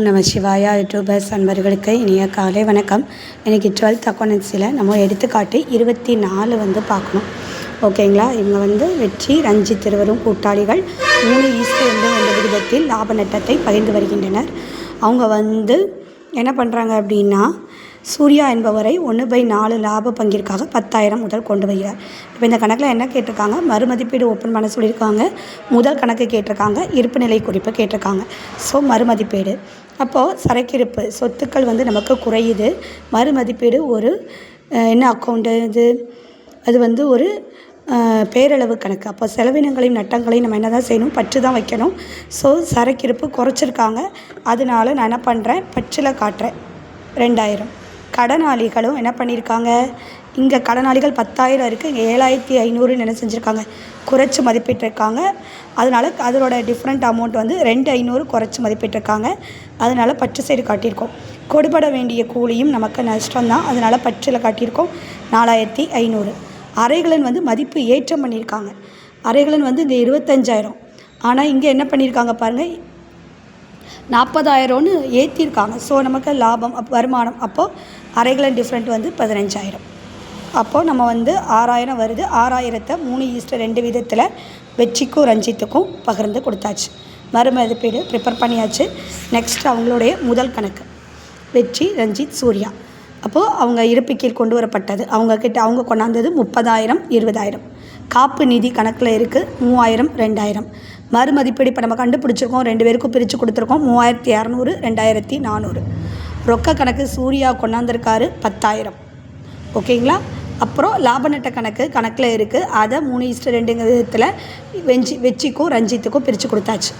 ஓம் நம சிவாயா யூடியூபர்ஸ் அன்பர்களுக்கு இனிய காலை வணக்கம். இன்றைக்கி டுவெல்த் அக்கௌண்டன்சியில் நம்ம எடுத்துக்காட்டு இருபத்தி நாலு வந்து பார்க்கணும். ஓகேங்களா? இவங்க வந்து வெற்றி ரஞ்சித் திருவரும் கூட்டாளிகள். மூணு ஈஸ்டர் என்ற என்ற விகிதத்தில் லாப நட்டத்தை பகிர்ந்து வருகின்றனர். அவங்க வந்து என்ன பண்ணுறாங்க அப்படின்னா சூர்யா என்பவரை ஒன்று பை நாலு லாப பங்கிற்காக பத்தாயிரம் முதல் கொண்டு வருகிறார். இப்போ இந்த கணக்கில் என்ன கேட்டிருக்காங்க? மறுமதிப்பீடு ஓப்பன் பண்ண சொல்லியிருக்காங்க. முதல் கணக்கு கேட்டிருக்காங்க. இருப்பு நிலை குறிப்பு கேட்டிருக்காங்க. ஸோ மறுமதிப்பீடு. அப்போது சரக்கிருப்பு சொத்துக்கள் வந்து நமக்கு குறையுது. மறுமதிப்பீடு ஒரு என்ன அக்கௌண்ட்டு இது அது வந்து ஒரு பேரளவு கணக்கு. அப்போ செலவினங்களையும் நட்டங்களையும் நம்ம என்ன தான் செய்யணும்? பற்று தான் வைக்கணும். ஸோ சரக்கிருப்பு குறைச்சிருக்காங்க. அதனால நான் என்ன பண்ணுறேன் பற்றில் காட்டுறேன். ரெண்டாயிரம். கடனாளிகளும் என்ன பண்ணியிருக்காங்க இங்கே கடனாளிகள் பத்தாயிரம் இருக்குது இங்கே ஏழாயிரத்தி ஐநூறுன்னு என்ன செஞ்சுருக்காங்க. குறைச்சி மதிப்பிட்டிருக்காங்க. அதனால் அதனோட டிஃப்ரெண்ட் அமௌண்ட் வந்து ரெண்டு ஐநூறு குறைச்சி மதிப்பிட்டிருக்காங்க. அதனால் பற்று சைடு காட்டியிருக்கோம். கொடுபட வேண்டிய கூலியும் நமக்கு நஷ்டம் தான் அதனால் பற்றில் காட்டியிருக்கோம். நாலாயிரத்தி ஐநூறு. அரைகலன் வந்து மதிப்பு ஏற்றம் பண்ணியிருக்காங்க. அரைகலன் வந்து இங்கே இருபத்தஞ்சாயிரம். ஆனால் இங்கே என்ன பண்ணியிருக்காங்க பாருங்கள் நாற்பதாயிரம்னு ஏற்றிருக்காங்க ஸோ நமக்கு லாபம் அப் வருமானம். அப்போது அரைகளன் டிஃப்ரெண்ட் வந்து பதினஞ்சாயிரம். அப்போது நம்ம வந்து ஆறாயிரம் வருது. ஆறாயிரத்தை மூணு ஈஸ்டர் ரெண்டு விதத்தில் வெற்றிக்கும் ரஞ்சித்துக்கும் பகிர்ந்து கொடுத்தாச்சு. மறுமதிப்பீடு ப்ரிப்பேர் பண்ணியாச்சு. நெக்ஸ்ட் அவங்களுடைய முதல் கணக்கு. வெற்றி ரஞ்சித் சூர்யா. அப்போது அவங்க இருப்பிக்கீழ் கொண்டு வரப்பட்டது. அவங்கக்கிட்ட அவங்க கொண்டாந்தது முப்பதாயிரம் இருபதாயிரம். காப்பு நிதி கணக்கில் இருக்குது மூவாயிரம் ரெண்டாயிரம். மறுமதிப்பீடு இப்போ நம்ம கண்டுபிடிச்சிருக்கோம் ரெண்டு பேருக்கும் பிரித்து கொடுத்துருக்கோம் மூவாயிரத்தி இரநூறு ரெண்டாயிரத்தி நானூறு. ரொக்க கணக்கு சூர்யா கொண்டாந்துருக்காரு பத்தாயிரம். ஓகேங்களா? அப்புறம் லாப நட்ட கணக்கு கணக்கில் இருக்குது அதை மூணு இஸ்ட்டு ரெண்டுங்க விதத்தில் வெஞ்சி வெச்சிக்கும் ரஞ்சித்துக்கும் பிரித்து கொடுத்தாச்சு.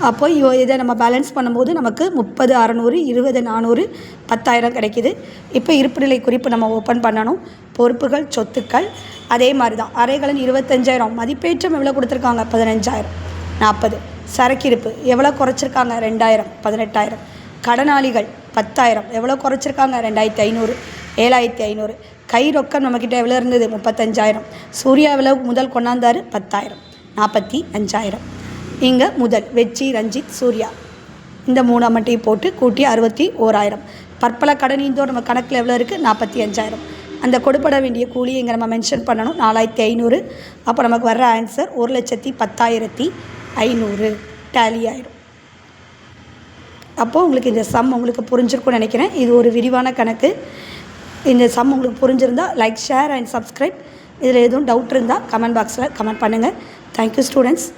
அப்போ இவ இதை நம்ம பேலன்ஸ் பண்ணும்போது நமக்கு முப்பது அறநூறு இருபது நானூறு பத்தாயிரம் கிடைக்கிது. இப்போ இருப்புநிலை குறிப்பு நம்ம ஓப்பன் பண்ணணும். பொறுப்புகள் சொத்துக்கள் அதே மாதிரி தான் அறைகளின் இருபத்தஞ்சாயிரம். மதிப்பேற்றம் எவ்வளோ கொடுத்துருக்காங்க? பதினஞ்சாயிரம். நாற்பது. சரக்கிருப்பு எவ்வளோ குறைச்சிருக்காங்க? ரெண்டாயிரம். பதினெட்டாயிரம். கடனாளிகள் பத்தாயிரம். எவ்வளோ குறைச்சிருக்காங்க? ரெண்டாயிரத்தி ஐநூறு. ஏழாயிரத்தி ஐநூறு. கை ரொக்கம் நம்மக்கிட்ட எவ்வளோ இருந்தது? முப்பத்தஞ்சாயிரம். சூர்யா எவ்வளோ முதல் கொண்டாந்தார் பத்தாயிரம். நாற்பத்தி அஞ்சாயிரம். இங்கே முதல் வெற்றி ரஞ்சித் சூர்யா. இந்த மூணு அமட்டையும் போட்டு கூட்டி அறுபத்தி ஓராயிரம். பற்பல கடன் நம்ம கணக்கில் எவ்வளோ இருக்குது நாற்பத்தி அஞ்சாயிரம். அந்த கொடுப்பட வேண்டிய கூலியை இங்கே நம்ம மென்ஷன் பண்ணணும். நாலாயிரத்தி ஐநூறு. அப்போ நமக்கு வர்ற ஆன்சர் ஒரு லட்சத்தி பத்தாயிரத்தி ஐநூறு. டேலி ஆயிரும் அப்போது உங்களுக்கு இந்த சம் உங்களுக்கு புரிஞ்சிருக்கும்னு நினைக்கிறேன். இது ஒரு விரிவான கணக்கு. இந்த சம் உங்களுக்கு புரிஞ்சிருந்தால் லைக் ஷேர் அண்ட் சப்ஸ்கிரைப் இதில் எதுவும் டவுட் இருந்தால் கமெண்ட் பாக்ஸில் கமெண்ட் பண்ணுங்கள் தேங்க்யூ ஸ்டூடெண்ட்ஸ்